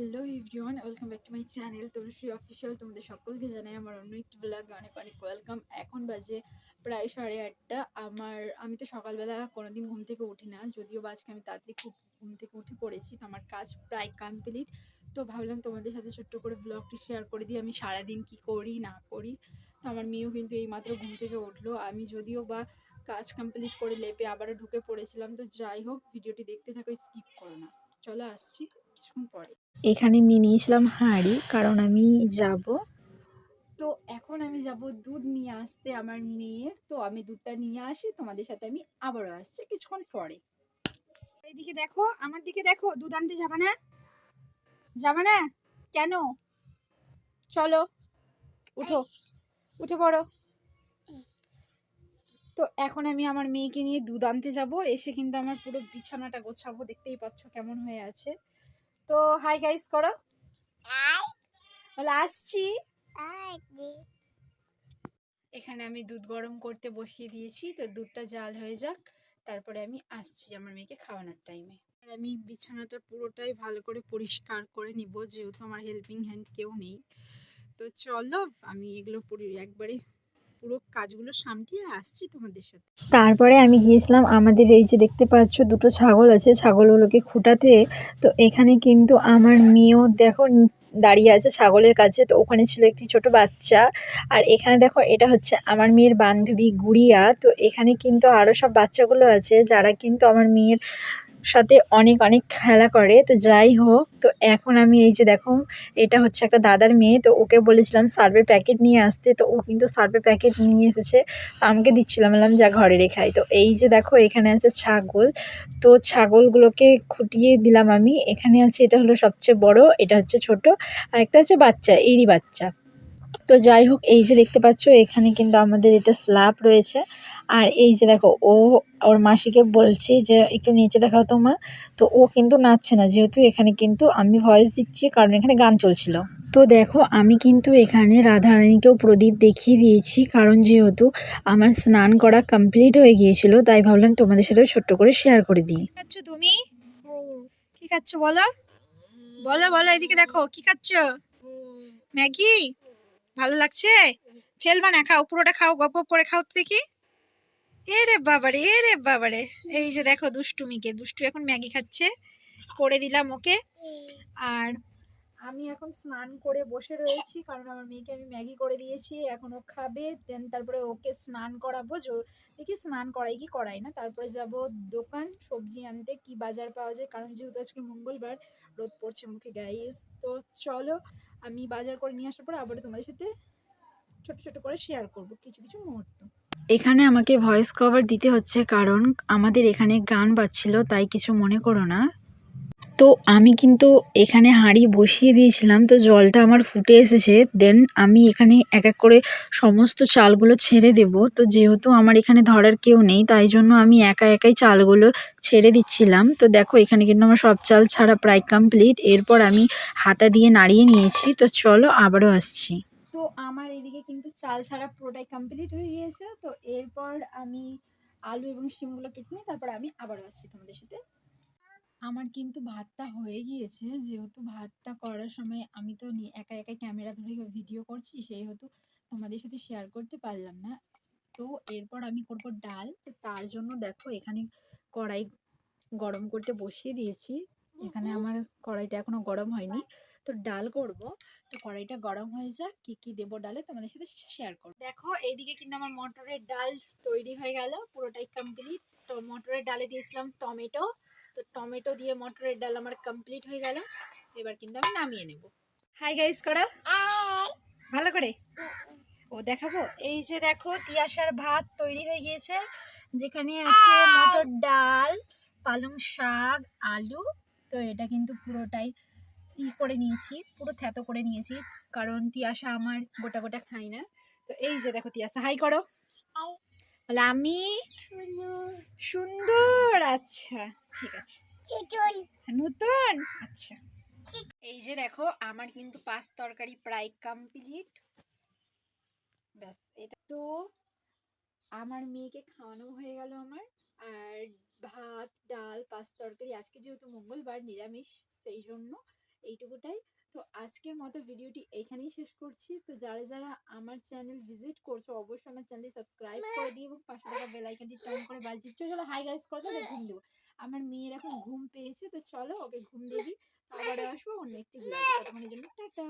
Hello everyone, welcome back to my channel. Tanushree official তোমাদের সকলকে জানাই আমার অন্য একটি ব্লগে অনেক অনেক ওয়েলকাম এখন বাজে প্রায় সাড়ে আটটা। আমার, আমি তো সকালবেলা কোনোদিন ঘুম থেকে উঠি না, যদিও আজকে আমি তাড়াতাড়ি খুব ঘুম থেকে উঠে পড়েছি, তো আমার কাজ প্রায় কমপ্লিট তো ভাবলাম তোমাদের সাথে ছোট্ট করে ব্লগটি শেয়ার করে দিই, আমি সারাদিন কি করি, না করি। তো আমার মেয়েও কিন্তু এইমাত্র ঘুম থেকে উঠল। আমি যদিও বা কাজ কমপ্লিট করে লেপে আবারও ঢুকে পড়েছিলাম, তো যাই হোক, ভিডিওটি দেখতে থাকো স্কিপ করো না। চলো আসছি। কিছুক্ষণ পরে। এখানে নিয়ে নিয়েছিলাম হাঁড়ি কারণ আমি যাব। তো এখন আমি যাব দুধ নিয়ে আসতে আমার মেয়ের। তো আমি দুধটা নিয়ে আসি তোমাদের সাথে আমি আবারও আসছি কিছুক্ষণ পরে। এইদিকে দেখো আমার দিকে দেখো দুধ আনতে যাবে না? যাবে না? কেন? চলো উঠো উঠে পড়ো। তো এখন আমি আমার মেয়েকে নিয়ে দুধ আনতে যাব। এসে কিন্তু আমার পুরো বিছানাটা গোছাবো দেখতেই পাচ্ছ কেমন হয়ে আছে। তো হাই গাইস করো। বলে আসছি। এখানে আমি দুধ গরম করতে বসিয়ে দিয়েছি তো দুধটা জাল হয়ে যাক। তারপরে আমি আসছি আমার মেয়েকে খাওয়ানোর টাইমে আর আমি বিছানাটা পুরোটাই ভালো করে পরিষ্কার করে নিব যেহেতু আমার হেল্পিং হ্যান্ড কেউ নেই। তো চলো আমি এগুলো পুরো একবারে পুরো কাজগুলো সামটিয়ে আসছি তোমাদের সাথে। তারপরে আমি গিয়েছিলাম, আমাদের এই যে দেখতে পাচ্ছ দুটো ছাগল আছে, ছাগলগুলোকে খুঁটাতে। তো এখানে কিন্তু আমার মেয়েও দেখো দাঁড়িয়ে আছে ছাগলের কাছে। তো ওখানে ছিল একটি ছোট বাচ্চা। আর এখানে দেখো, এটা হচ্ছে আমার মেয়ের বান্ধবী গুড়িয়া। তো এখানে কিন্তু আরও সব বাচ্চাগুলো আছে, যারা কিন্তু আমার মেয়ের সাথে অনেক অনেক খেলা করে। তো যাই হোক, তো এখন আমি এই যে দেখো, এটা হচ্ছে একটা দাদার মেয়ে। তো ওকে বলেছিলাম, সার্ভের প্যাকেট নিয়ে আসতে। তো ও কিন্তু সার্ভের প্যাকেট নিয়ে এসেছে। আমাকে দিচ্ছিলাম বললাম, যা ঘরে রেখাই তো এই যে দেখো, এখানে আছে ছাগল। তো ছাগলগুলোকে খুঁটিয়ে দিলাম আমি। এখানে আছে, এটা হলো সবচেয়ে বড়, এটা হচ্ছে ছোট। আর একটা হচ্ছে বাচ্চা, এরই বাচ্চা। তো যাই হোক, এই যে দেখতে পাচ্ছ, এখানে কিন্তু আমাদের এটা স্ল্যাব রয়েছে। আর এই যে দেখো, ও ওর মাসিকে বলছে যে, একটু নিচে দেখাও তো মা। তো ও কিন্তু নাচছে না, যেহেতু এখানে কিন্তু আমি ভয়েস দিচ্ছি, কারণ এখানে গান চলছিল। তো দেখো, আমি কিন্তু এখানে রাধারানীকেও প্রদীপ দেখিয়ে দিয়েছি, কারণ যেহেতু আমার স্নান করা কমপ্লিট হয়ে গিয়েছিল, তাই ভাবলাম তোমাদের সাথেও ছোট্ট করে শেয়ার করে দিই। তুমি? কি খাচ্ছ বলো? বলো বলো, এদিকে দেখো, কি খাচ্ছ? ম্যাগি? ভালো লাগছে? ফেলবা না খাও, পুরোটা খাও, গপ গপ করে খাও তুই কি? এরে বাবারে এরে বাবারে। এই যে দেখো দুষ্টুমিকে, দুষ্টু এখন ম্যাগি খাচ্ছে, করে দিলাম ওকে। আর আমি এখন স্নান করে বসে রয়েছি, কারণ আমার মেয়েকে আমি ম্যাগি করে দিয়েছি, এখন ও খাবে দেন তারপরে ওকে স্নান করাবো দেখি স্নান করাই কি করাই না, তারপরে যাব দোকান, সবজি আনতে, কি বাজার পাওয়া যায়, কারণ যেহেতু আজকে মঙ্গলবার, রোদ পড়ছে মুখে গাইস তো চলো, আমি বাজার করে নিয়ে আসার পর আবার তোমাদের সাথে ছোট ছোট করে শেয়ার করব, কিছু কিছু মুহূর্ত। এখানে আমাকে ভয়েস কভার দিতে হচ্ছে, কারণ আমাদের এখানে গান বাজছিল, তাই কিছু মনে করো না। তো আমি কিন্তু এখানে হাঁড়ি বসিয়ে দিয়েছিলাম, তো জলটা আমার ফুটে এসেছে। দেন আমি এখানে এক এক করে সমস্ত চালগুলো ছেড়ে দেব। তো যেহেতু আমার এখানে ধরার কেউ নেই, তাই জন্য আমি একা একাই চালগুলো ছেড়ে দিচ্ছিলাম। তো দেখো, এখানে কিন্তু আমার সব চাল ছাড়া প্রায় কমপ্লিট এরপর আমি হাতা দিয়ে নাড়িয়ে নিয়েছি। তো চলো আবারও আসছি। তো আমার এদিকে কিন্তু চাল ছাড়া পুরোটাই কমপ্লিট হয়ে গিয়েছে। তো এরপর আমি আলু এবং শিমগুলো কেটে নিই, তারপর আমি আবারও আসছি তোমাদের সাথে। আমার কিন্তু ভাতটা হয়ে গিয়েছে। যেহেতু ভাতটা করার সময় আমি তো একা একাই ক্যামেরা ধরে ভিডিও করছি, সেহেতু তোমাদের সাথে শেয়ার করতে পারলাম না। তো এরপর আমি করব ডাল। তো তার জন্য দেখো এখানে কড়াই গরম করতে বসিয়ে দিয়েছি। এখানে আমার কড়াইটা এখনও গরম হয়নি। তো ডাল করব। তো কড়াইটা গরম হয়ে যাক, কি কি দেবো ডালে তোমাদের সাথে শেয়ার করব। দেখো এইদিকে কিন্তু আমার মটরের ডাল তৈরি হয়ে গেল, পুরোটাই কমপ্লিট তো মটরের ডালে দিয়েছিলাম টমেটো। তো টমেটো দিয়ে মটরের ডাল আমার কমপ্লিট হয়ে গেল। এবার কিন্তু আমি নামিয়ে নেব। হাই গাইস করো। ভালো করে। ও দেখাবো? এই যে দেখো তিয়াশার ভাত তৈরি হয়ে গিয়েছে। যেখানে আছে মটর ডাল পালং শাক আলু। তো এটা কিন্তু পুরোটাই ই করে নিয়েছি পুরো থ্যাতো করে নিয়েছি। কারণ তিয়াশা আমার গোটা গোটা খাই না। তো এই যে দেখো তিয়াশা হাই করো। বলে আমি সুন্দর আচ্ছা ঠিক আছে। নতুন? আচ্ছা। এই যে দেখো আমার কিন্তু পাঁচ তরকারি প্রায় কমপ্লিট ব্যাস এটা তো আমার মেয়েকে খাওয়ানো হয়ে গেল আমার। আর ভাত ডাল পাঁচ তরকারি আজকে যেহেতু মঙ্গলবার নিরামিষ সেই জন্য এইটুকুটাই। তো আজকের মতো ভিডিওটি এখানেই শেষ করছি। তো যারা যারা আমার চ্যানেল ভিজিট করছ, অবশ্যই আমার চ্যানেলটি সাবস্ক্রাইব করে দিয়ে এবং পাশে থাকা বেল আইকনটি টার্ন করে বাজিয়ে চলো হাই গাইস করে দাও ঘুম দেবো? আমার মেয়ের এখন ঘুম পেয়েছে, তো চলো ওকে ঘুম দিয়ে দিই। আবারও আসব অন্য একটি ভিডিও জন্য টাটা।